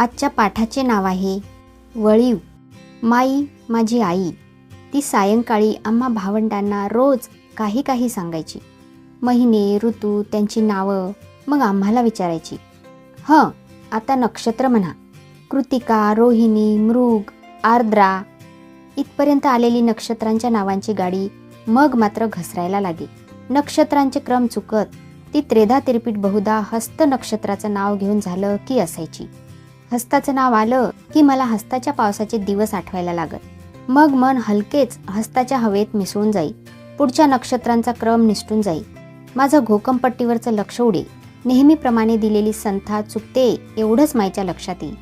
आजच्या पाठाचे नाव आहे वळीव माई माझी आई. ती सायंकाळी आम्हा भावंडांना रोज काही काही सांगायची. महिने ऋतू त्यांची नावं मग आम्हाला विचारायची. हं आता नक्षत्र म्हणा. कृतिका रोहिणी मृग आर्द्रा. इथपर्यंत आलेली नक्षत्रांच्या नावांची गाडी मग मात्र घसरायला लागे नक्षत्रांचे क्रम चुकत ती त्रेधा तिरपीट बहुधा हस्त नक्षत्राचं नाव घेऊन झालं की असायची. हस्ताचं नाव आलं की मला हस्ताच्या पावसाचे दिवस आठवायला लागत. मग मन हलकेच हस्ताच्या हवेत मिसळून जाई. पुढच्या नक्षत्रांचा क्रम निसटून जाई. माझं घोकमपट्टीवरचं लक्ष उडे. नेहमीप्रमाणे दिलेली संथा चुकते एवढंच मायच्या लक्षात येईल.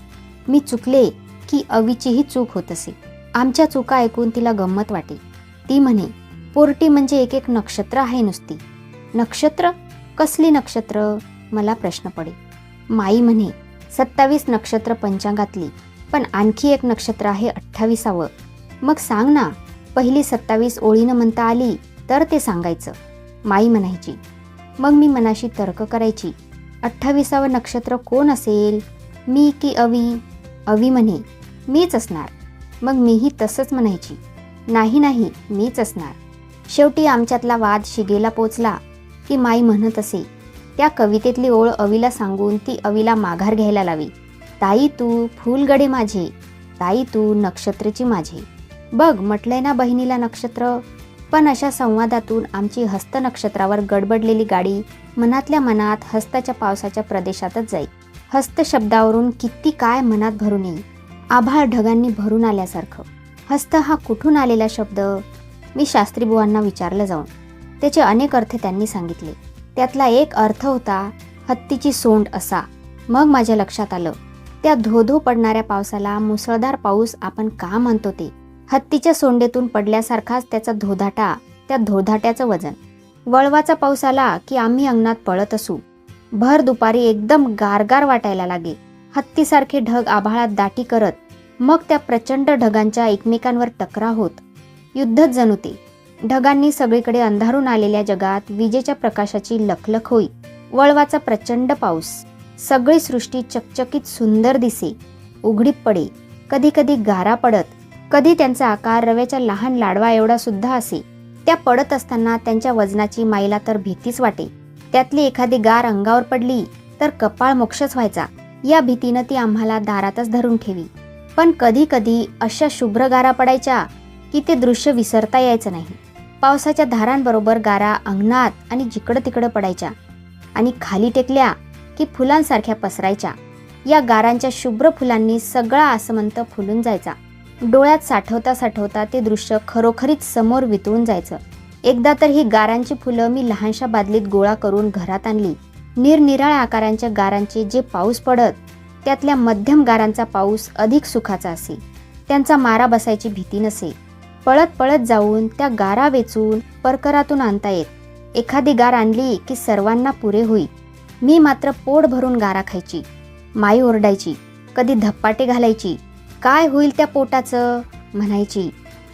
मी चुकले की अवीचीही चूक होत असे. आमच्या चुका ऐकून तिला गंमत वाटे. ती म्हणे पोरटी म्हणजे एक एक नक्षत्र आहे नुसती. नक्षत्र? कसली नक्षत्र? मला प्रश्न पडे. माई म्हणे सत्तावीस नक्षत्र पंचांगातली. पण आणखी एक नक्षत्र आहे अठ्ठावीसावं. मग सांग ना पहिली सत्तावीस ओळीनं म्हणता आली तर ते सांगायचं. माई म्हणायची. मग मी मनाशी तर्क करायची. अठ्ठावीसावं नक्षत्र कोण असेल? मी की अवी? अवी म्हणे मीच असणार. मग मीही तसंच म्हणायची. नाही नाही मीच असणार. शेवटी आमच्यातला वाद शिगेला पोचला की माई म्हणत असे त्या कवितेतली ओळ अवीला सांगून ती अवीला माघार घ्यायला लावी. ताई तू फुलगडे माझे ताई तू नक्षत्रची माझे. बघ म्हटलंय ना बहिणीला नक्षत्र. पण अशा संवादातून आमची हस्त नक्षत्रावर गडबडलेली गाडी मनातल्या मनात हस्ताच्या पावसाच्या प्रदेशातच जाई. हस्त शब्दावरून किती काय मनात भरून येईल आभाळ ढगांनी भरून आल्यासारखं. हस्त हा कुठून आलेला शब्द? मी शास्त्रीबुवांना विचारलं जाऊन. त्याचे अनेक अर्थ त्यांनी सांगितले. त्यातला एक अर्थ होता हत्तीची सोंड असा. मग माझ्या लक्षात आलं. त्या धोधो पडणाऱ्या पावसाला मुसळधार पाऊस आपण का म्हणतो ते? हत्तीच्या सोंडेतून पडल्यासारखाच त्याचा धोधाटा त्या धोधाट्याचं वजन. वळवाचा पाऊस आला की आम्ही अंगणात पळत असू. भर दुपारी एकदम गारगार वाटायला लागे. हत्तीसारखे ढग आभाळात दाटी करत मग त्या प्रचंड ढगांच्या एकमेकांवर टकरा होत. युद्धच जणू ते. ढगांनी सगळीकडे अंधारून आलेल्या जगात विजेच्या प्रकाशाची लखलख होई. वळवाचा प्रचंड पाऊस. सगळी सृष्टी चकचकीत सुंदर दिसे. उघडीप पडे. कधी कधी गारा पडत. कधी त्यांचा आकार रव्याच्या लहान लाडवा एवढा सुद्धा असे. त्या पडत असताना त्यांच्या वजनाची माईला तर भीतीच वाटे. त्यातली एखादी गार अंगावर पडली तर कपाळ मोक्षच व्हायचा. या भीतीनं ती आम्हाला दारातच धरून ठेवी. पण कधी कधी अशा शुभ्र गारा पडायच्या की ते दृश्य विसरता यायचं नाही. पावसाच्या धारांबरोबर गारा अंगणात आणि जिकडं तिकडं पडायच्या आणि खाली टेकल्या की फुलांसारख्या पसरायच्या. या गारांच्या शुभ्र फुलांनी सगळा आसमंत फुलून जायचा. डोळ्यात साठवता साठवता ते दृश्य खरोखरीच समोर वितळून जायचं. एकदा तर ही गारांची फुलं मी लहानशा बादलीत गोळा करून घरात आणली. निरनिराळ्या आकारांच्या गारांचे जे पाऊस पडत त्यातल्या मध्यम गारांचा पाऊस अधिक सुखाचा असे. त्यांचा मारा बसायची भीती नसे. पळत पळत जाऊन त्या गारा वेचून परकरातून आणता येत. एखादी गार आणली की सर्वांना पुरे होई. मी मात्र पोट भरून गारा खायची. माई ओरडायची. कधी धप्पाटे घालायची. काय होईल त्या पोटाचं? म्हणायची.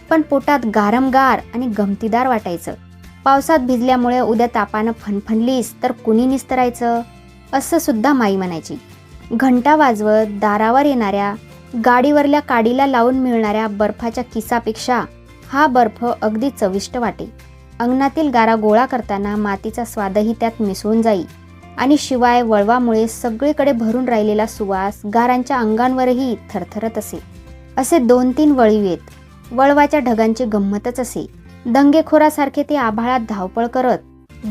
पण पोटात गारमगार आणि गमतीदार वाटायचं. पावसात भिजल्यामुळे उद्या तापानं फणफणलीस तर कुणी निस्तरायचं? असं सुद्धा माई म्हणायची. घंटा वाजवत दारावर येणाऱ्या गाडीवरल्या काडीला लावून मिळणाऱ्या बर्फाच्या किसापेक्षा हा बर्फ अगदी चविष्ट वाटे. अंगणातील गारा गोळा करताना मातीचा स्वादही त्यात मिसळून जाई. आणि शिवाय वळवामुळे सगळीकडे भरून राहिलेला सुवास गारांच्या अंगांवरही थरथरत असे. असे दोन तीन वळीव येत वळवाच्या ढगांची गंमतच असे. दंगेखोरासारखे ते आभाळात धावपळ करत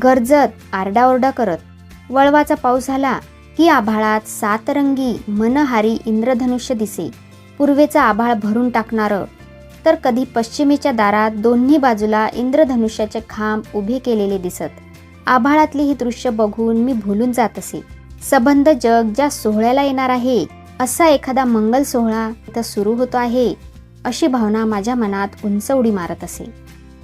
गरजत आरडाओरडा करत वळवाचा पाऊस झाला की आभाळात सातरंगी मनहारी इंद्रधनुष्य दिसे. पूर्वेचा आभाळ भरून टाकणारं. तर कधी पश्चिमेच्या दारात दोन्ही बाजूला इंद्रधनुष्याचे खांब उभे केलेले दिसत. आभाळातली ही दृश्य बघून मी भुलून जात असे. सबंध जग ज्या सोहळ्याला येणार आहे असा एखादा मंगल सोहळा इथं सुरू होतो आहे अशी भावना माझ्या मनात उंच उडी मारत असे.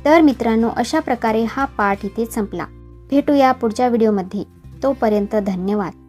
तर मित्रांनो अशा प्रकारे हा पाठ इथे संपला. भेटूया पुढच्या व्हिडिओमध्ये. तोपर्यंत धन्यवाद.